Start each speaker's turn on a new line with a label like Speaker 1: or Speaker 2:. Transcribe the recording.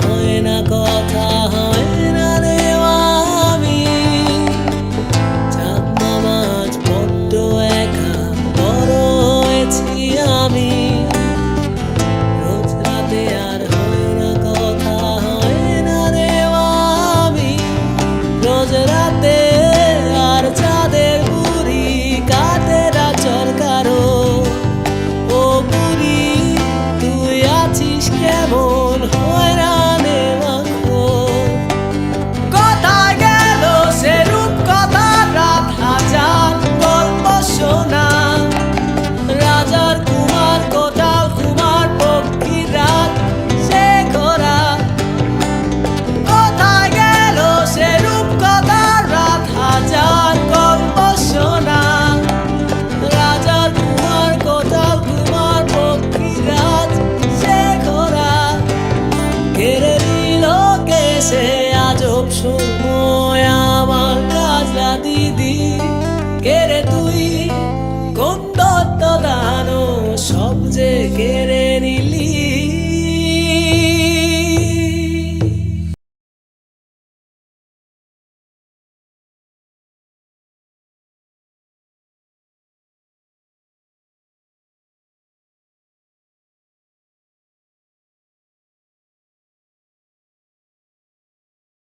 Speaker 1: হয় না কথা হয় না রে আমি। চাঁদ বড্ড একা, বড় হয়েছি আমি। রোজ রাতে আর হয় না কথা হয় না রে আমি। রোজ রাতে আর কেমন? হয় merecer.